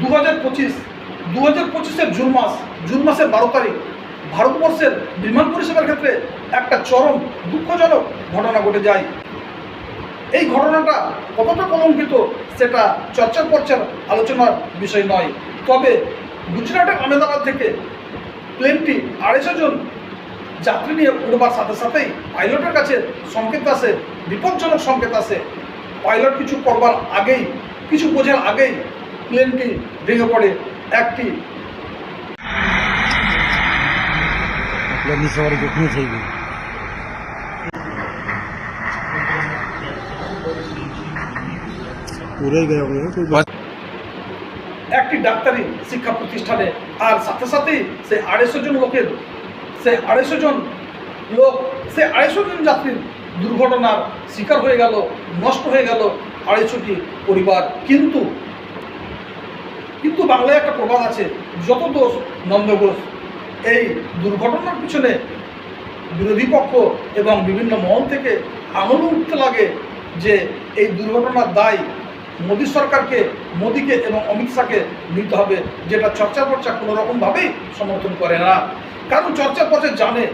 দু হাজার পঁচিশ দু হাজার পঁচিশের জুন মাস, জুন মাসের বারো তারিখ, ভারতবর্ষের বিমান পরিষেবার ক্ষেত্রে একটা চরম দুঃখজনক ঘটনা ঘটে যায়। এই ঘটনাটা কতটা কলঙ্কিত সেটা চর্চার পর্চার আলোচনার বিষয় নয়। তবে গুজরাটের আহমেদাবাদ থেকে প্লেনটি আড়াইশো জন যাত্রী নিয়ে উঠবার সাথে সাথেই পাইলটের কাছে সংকেত আসে, বিপজ্জনক সংকেত আসে। পাইলট কিছু করবার আগেই, কিছু বোঝার আগেই প্লেনটি ভেঙে পড়ে একটি। একটি ডাক্তারি শিক্ষা প্রতিষ্ঠানে আর সাথে সাথেই সেই আড়াইশো জন লোকের সেই আড়াইশো জন লোক সেই আড়াইশো জন যাত্রীর দুর্ঘটনার শিকার হয়ে গেল নষ্ট হয়ে গেল আড়াইশোটি পরিবার। কিন্তু কিন্তু বাংলায় একটা প্রবাদ আছে, যত দোষ নন্দ ঘোষ এই দুর্ঘটনার পিছনে বিরোধী পক্ষ এবং বিভিন্ন মহল থেকে আঙুল উঠতে লাগে যে এই দুর্ঘটনার দায় মোদী সরকারকে, মোদীকে এবং অমিত শাহকে নিতে হবে, যেটা চর্চা পর্চা কোনো রকমভাবেই সমর্থন করে না। কারণ চর্চা পর্চা জানে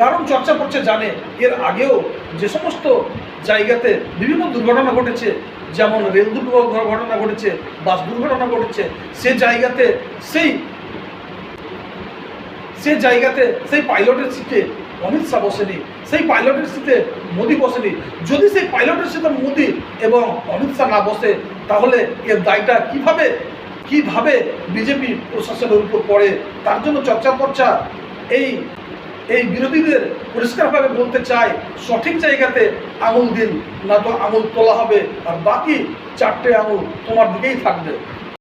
কারণ চর্চা করছে জানে, এর আগেও যে সমস্ত জায়গাতে বিভিন্ন দুর্ঘটনা ঘটেছে, যেমন রেল দুর্ঘটনা ঘটেছে, বাস দুর্ঘটনা ঘটেছে, সে জায়গাতে সেই, সে জায়গাতে সেই পাইলটের সিটে অমিত শাহ বসেনি, সেই পাইলটের সিটে মোদি বসেনি। যদি সেই পাইলটের সিটে মোদি এবং অমিত শাহ না বসে, তাহলে এর দায়টা কীভাবে কীভাবে বিজেপি প্রশাসনের উপর পড়ে? তার জন্য চর্চা পর্চা এই এই বিরোধীদের পরিষ্কারভাবে বলতে চাই, সঠিক জায়গাতে আঙুল দিন, না তো আঙুল তোলা হবে, আর বাকি চারটে আঙুল তোমার দিকেই থাকবে।